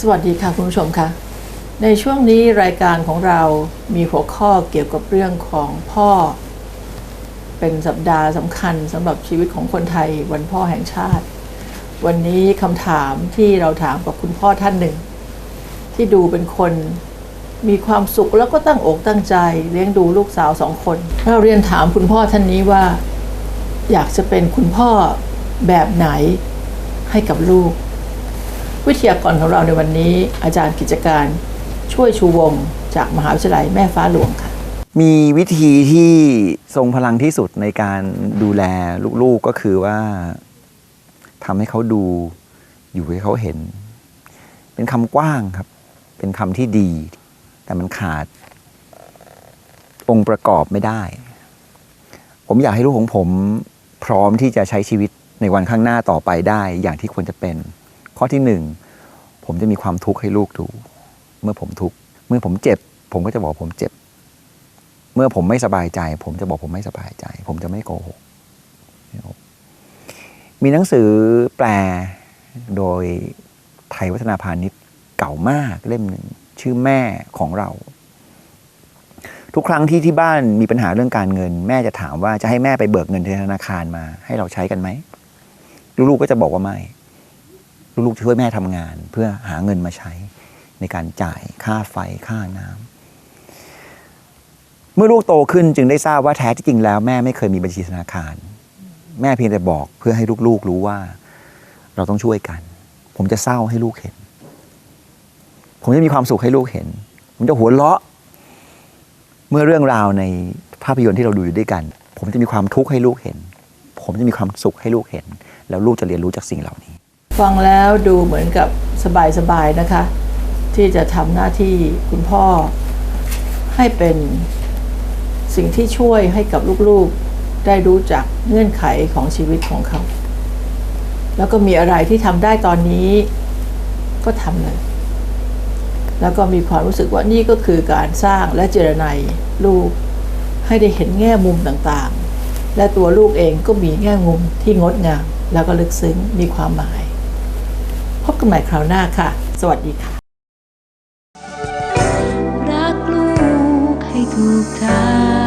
สวัสดีค่ะคุณผู้ชมค่ะในช่วงนี้รายการของเรามีหัวข้อเกี่ยวกับเรื่องของพ่อ เป็นสัปดาห์สำคัญสำหรับชีวิตของคนไทยวันพ่อแห่งชาติ วันนี้คำถามที่เราถามกับคุณพ่อท่านหนึ่ง ที่ดูเป็นคนมีความสุขแล้วก็ตั้งอกตั้งใจเลี้ยงดูลูกสาวสองคน เราเรียนถามคุณพ่อท่านนี้ว่า อยากจะเป็นคุณพ่อแบบไหนให้กับลูก วิทยากรของเราในวันนี้ อาจารย์กิจการช่วยชูวงจากมหาวิทยาลัยแม่ฟ้าหลวงค่ะ มีวิธีที่ทรงพลังที่สุดในการดูแลลูกๆก็คือว่าทำให้เขาดูอยู่ให้เขาเห็น เป็นคำกว้างครับ เป็นคำที่ดี แต่มันขาด องค์ประกอบไม่ได้ ผมอยากให้ลูกของผมพร้อมที่จะใช้ชีวิตในวันข้างหน้าต่อไปได้อย่างที่ควรจะเป็น ข้อที่หนึ่งผมจะมีความทุกข์ให้ลูกดู เมื่อผมทุกข์เมื่อผมเจ็บ ผมก็จะบอกผมเจ็บ เมื่อผมไม่สบายใจ ผมจะบอกผมไม่สบายใจ ผมจะไม่โกหกไม่โกหกมีหนังสือแปลโดยไทยวัฒนาพาณิชย์เก่ามากเล่มหนึ่งชื่อแม่ของเรา ทุกครั้งที่ที่บ้านมีปัญหาเรื่องการเงิน แม่จะถามว่าจะให้แม่ไปเบิกเงินที่ธนาคารมา ให้เราใช้กันไหมลูกๆก็จะบอกว่าไม่ ลูกๆช่วยแม่ทำงาน เพื่อหาเงินมาใช้ในการจ่ายค่าไฟค่าน้ำเมื่อลูกโตขึ้นจึงได้ทราบว่าแท้ที่จริงแล้ว แม่ไม่เคยมีบัญชีธนาคาร แม่เพียงแต่บอกเพื่อให้ลูกๆรู้ว่า เราต้องช่วยกัน ผมจะเศร้าให้ลูกเห็น ผมจะมีความสุขให้ลูกเห็น ผมจะหัวเราะ เมื่อเรื่องราวในภาพยนตร์ที่เราดูอยู่ด้วยกัน ผมจะมีความทุกข์ให้ลูกเห็น ผมจะมีความสุขให้ลูกเห็น แล้วลูกจะเรียนรู้จากสิ่งเหล่านี้ ฟังแล้วดูเหมือนกับสบายๆนะคะ ที่จะทำหน้าที่คุณพ่อ ให้เป็นสิ่งที่ช่วยให้กับลูกๆ ได้รู้จักเงื่อนไขของชีวิตของเขา แล้วก็มีอะไรที่ทำได้ตอนนี้ก็ทำเลย แล้วก็มีความรู้สึกว่านี่ก็คือการสร้างและเจรไนยลูก ให้ได้เห็นแง่มุมต่างๆ และตัวลูกเองก็มีแง่มุมที่งดงามแล้วก็ลึกซึ้งมีความหมาย กันใหม่คราวหน้าค่ะ สวัสดีค่ะ รักลูกให้ถูกทาง